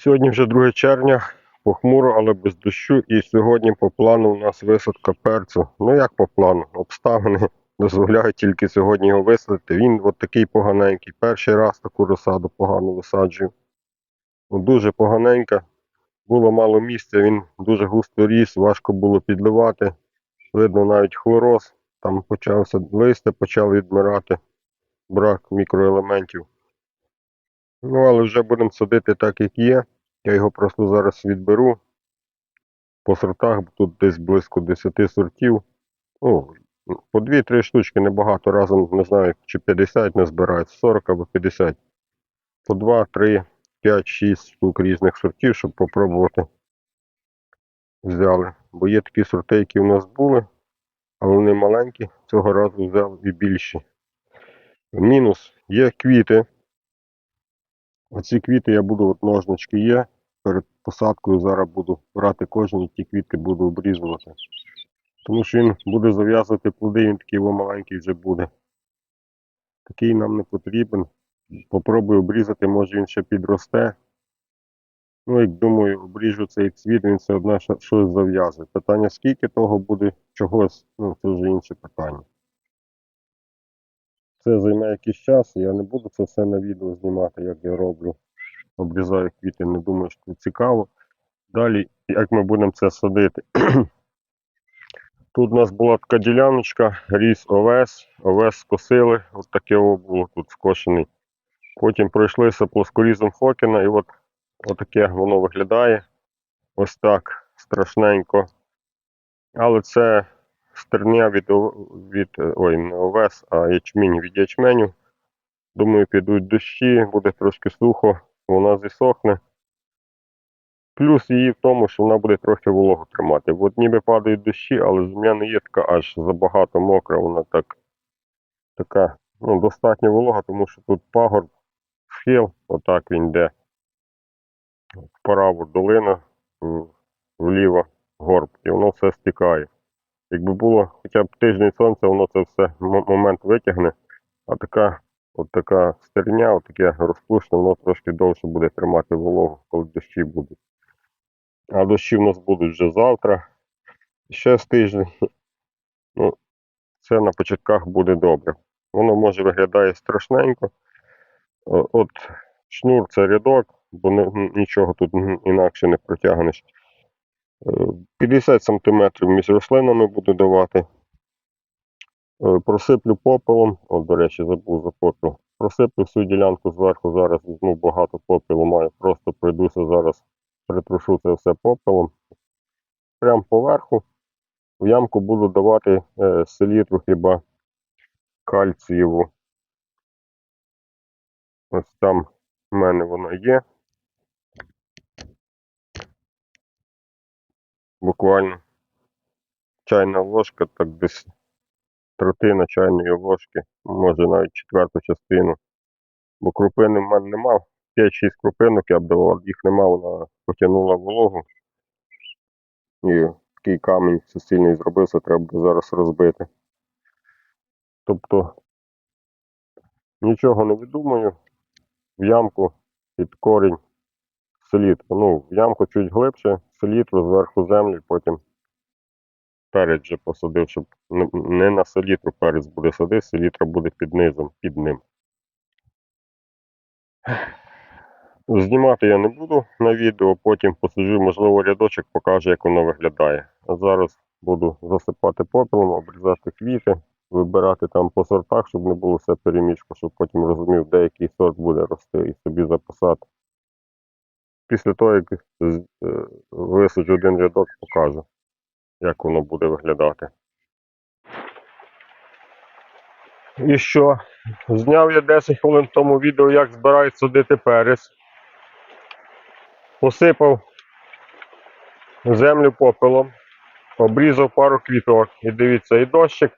Сьогодні вже 2 червня, похмуро, але без дощу. І сьогодні по плану у нас висадка перцю. Ну як по плану? Обставини дозволяють тільки сьогодні його висадити. Він от такий поганенький. Перший раз таку розсаду погано висаджую. Ну, Дуже поганенька. Було мало місця, він дуже густо ріс, важко було підливати. Видно навіть хлороз. Там почався листя, почали відмирати. Брак мікроелементів. Ну, але вже будемо садити так, як є. Я його просто зараз відберу по сортах, тут десь близько 10 сортів. Ну, по 2-3 штучки небагато разом, не знаю, чи 50 не збирають, 40 або 50. По 2, 3, 5, 6 штук різних сортів, щоб попробувати взяли. Бо є такі сорти, які в нас були, але вони маленькі. Цього разу взяв і більші. Мінус є квіти. Оці квіти я буду, от ножнички є. Перед посадкою зараз буду брати кожні ті квіти буду обрізувати. Тому що він буде зав'язувати плоди, він такий во маленький вже буде. Такий нам не потрібен. Попробую обрізати, може він ще підросте. Ну, як думаю, обріжу цей цвіт, він все одно щось зав'язує. Питання, скільки того буде чогось, ну це вже інше питання. Це займе якийсь час, я не буду це все на відео знімати, як я роблю. Обрізаю квіти, не думаю, що це цікаво. Далі, як ми будемо це садити. Тут у нас була така діляночка, ріс овес, овес скосили, от таке було тут скошений. Потім пройшлися плоскорізом Фокіна, і от отаке воно виглядає. Ось так страшненько. Але це стерня від, від е, ой, не овес, а ячмінь від ячменю. Думаю, підуть дощі, буде трошки сухо, вона зісохне. Плюс її в тому, що вона буде трохи вологу тримати. От ніби падають дощі, але земля не є така аж забагато мокра, вона так така ну, достатньо волога, тому що тут пагорб, схил, отак він йде. Вправо долина, вліво горб, і воно все стікає. Якби було хоча б тиждень сонця, воно це все момент витягне, а така от така стерня, от таке розпушне, воно трошки довше буде тримати вологу, коли дощі будуть. А дощі в нас будуть вже завтра, ще з тиждень. Ну, це на початках буде добре. Воно може виглядає страшненько. От шнур це рядок, бо нічого тут інакше не протягнеш. Е, 50 см між рослинами буду давати. Е, Просиплю попелом. От, до речі, забув за попіл. Просиплю всю ділянку зверху. Зараз візьму багато попелу маю. Просто пройдуся зараз, притрушу це все попелом. Прямо поверху. В ямку буду давати е, селітру хіба кальцієву. Ось там в мене вона є. Буквально чайна ложка, так десь третина чайної ложки, може навіть четверту частину. Бо крупини в мене нема. 5-6 крупинок я б давав, їх нема, вона потягнула вологу. І такий камінь суцільний зробився, треба буде зараз розбити. Тобто нічого не видумаю. В ямку під корінь селітру. Ну, в ямку чуть глибше, селітру, зверху землю, потім перець вже посадив, щоб не- на селітру перець буде садити, селітра буде під низом, під ним. Знімати я не буду на відео, потім посаджу, можливо, рядочок покажу, як воно виглядає. А зараз буду засипати попелом, обрізати квіти, вибирати там по сортах, щоб не було все перемішку, щоб потім розумів, де який сорт буде рости і собі записати. Після того, як е, висаджу один рядок, покажу, як воно буде виглядати. І що? Зняв я 10 хвилин тому відео, як збирають садити перець. Посипав землю попелом, обрізав пару квіток. І дивіться, і дощик.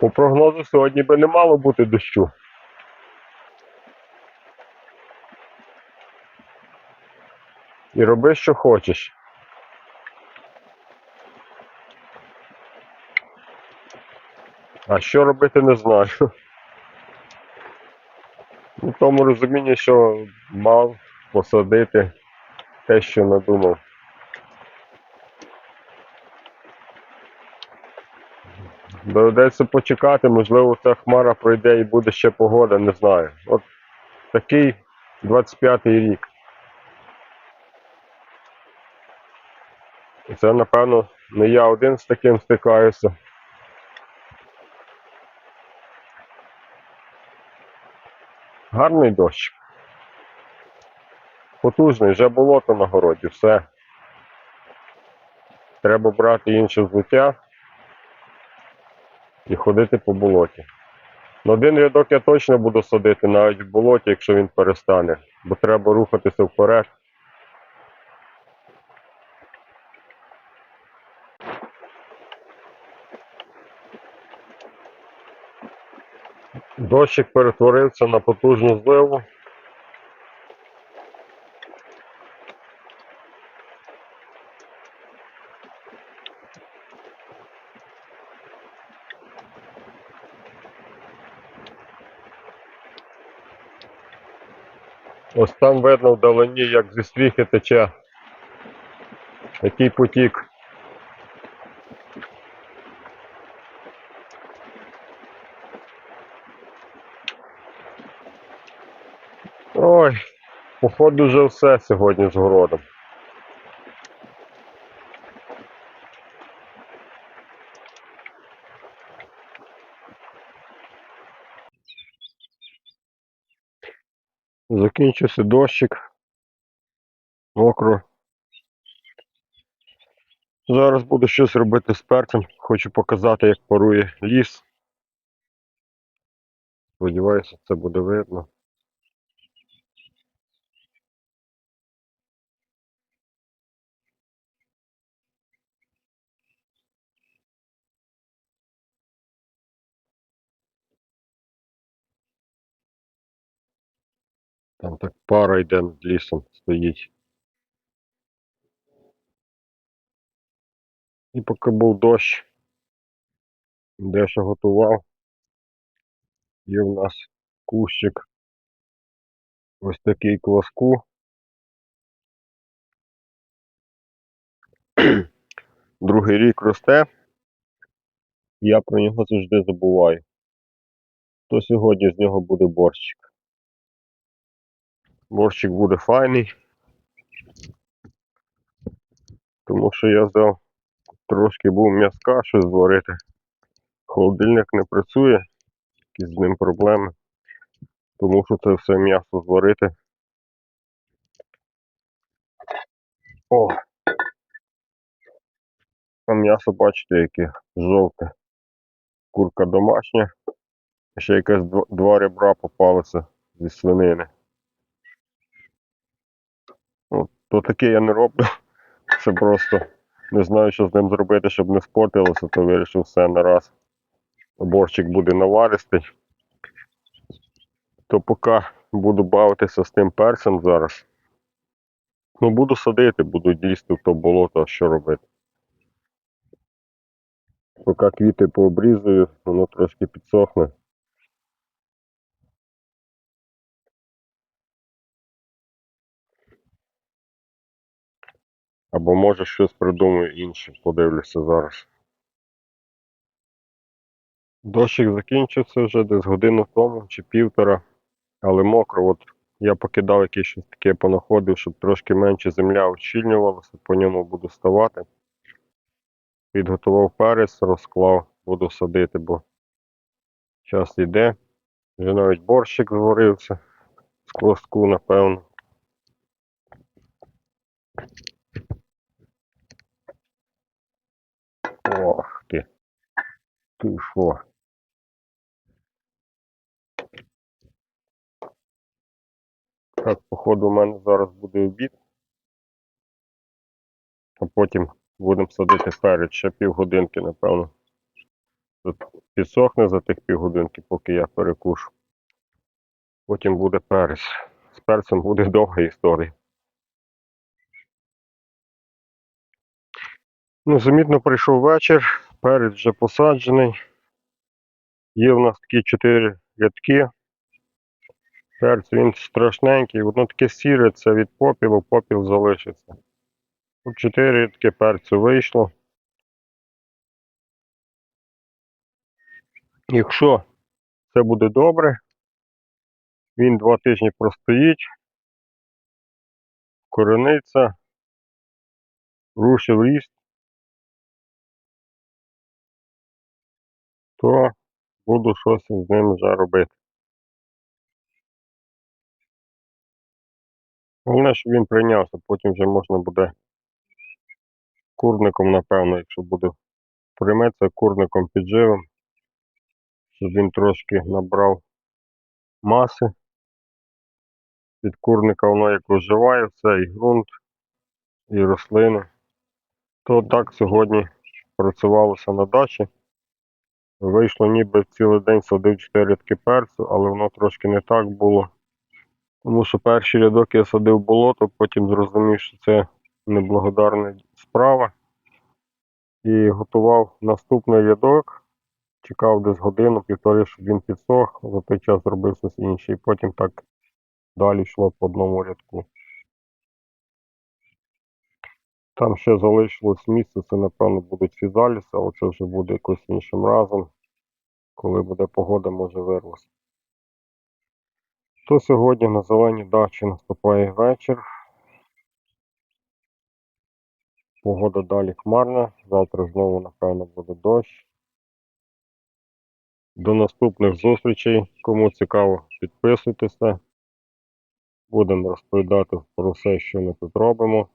По прогнозу сьогодні би не мало бути дощу. І роби, що хочеш. А що робити, не знаю. У тому розумінні, що мав посадити те, що надумав. Доведеться почекати, можливо, ця хмара пройде і буде ще погода, не знаю. От такий 25-й рік. І Це, напевно, не я один з таким стикаюся. Гарний дощ. Потужний, вже болото на городі, все. Треба брати інше взуття і ходити по болоті. На один рядок я точно буду садити, навіть в болоті, якщо він перестане, бо треба рухатися вперед. Дощик перетворився на потужну зливу. Ось там видно вдалині, як зі стріхи тече. Який потік. Ой, походу вже все сьогодні з городом. Закінчився дощик. Мокро. Зараз буду щось робити з перцем. Хочу показати, як парує ліс. Сподіваюся, це буде видно. Там так пара йде над лісом, стоїть. І поки був дощ, дещо готував. Є в нас кущик ось такий кваску. Другий рік росте. Я про нього завжди забуваю. То сьогодні з нього буде борщик. Борщик буде файний. Тому що я взяв трошки був м'язка, щось зварити. Холодильник не працює, якісь з ним проблеми. Тому що це все м'ясо зварити. О! А м'ясо, бачите, яке жовте. Курка домашня. Ще якесь два ребра попалося зі свинини. От, то таке я не роблю. Це просто не знаю, що з ним зробити, щоб не спортилося, то вирішив все на раз. Борщик буде наваристий. То поки буду бавитися з тим перцем зараз. Ну, буду садити, буду лізти в то болото, що робити. Поки квіти пообрізую, воно трошки підсохне. Або може щось придумаю інше, подивлюся зараз. Дощик закінчився вже десь годину тому чи півтора, але мокро. От я покидав якесь щось таке понаходив, щоб трошки менше земля ущільнювалася, по ньому буду ставати. Підготував перець, розклав, буду садити, бо час йде. Вже навіть борщик зварився з кваску, напевно. Ох ти. Ти що? Так, походу, у мене зараз буде обід. А потім будемо садити перець ще півгодинки, напевно. Підсохне за тих півгодинки, поки я перекушу. Потім буде перець. З перцем буде довга історія. Ну, замітно прийшов вечір, перець вже посаджений. Є в нас такі чотири рядки. Перець він страшненький, воно таке сіре, це від попілу, попіл залишиться. Тут чотири таке перцю вийшло. Якщо це буде добре, він два тижні простоїть, корениться, рушив ріст, то буду щось з ним вже робити. Головне, щоб він прийнявся, потім вже можна буде курником, напевно, якщо буде прийметься курником підживим, щоб він трошки набрав маси. Від курника воно як виживає все, і ґрунт, і рослини. То так сьогодні працювалося на дачі. Вийшло ніби цілий день садив 4 рядки перцю, але воно трошки не так було. Тому що перший рядок я садив болото, потім зрозумів, що це неблагодарна справа. І готував наступний рядок, чекав десь годину, півтори, щоб він підсох, за той час зробив щось інше. І потім так далі йшло по одному рядку. Там ще залишилось місце, це напевно будуть фізаліси, але це вже буде якось іншим разом. Коли буде погода, може вирвати. То сьогодні на зеленій дачі наступає вечір. Погода далі хмарна. Завтра знову, напевно, буде дощ. До наступних зустрічей. Кому цікаво, підписуйтеся. Будемо розповідати про все, що ми тут робимо.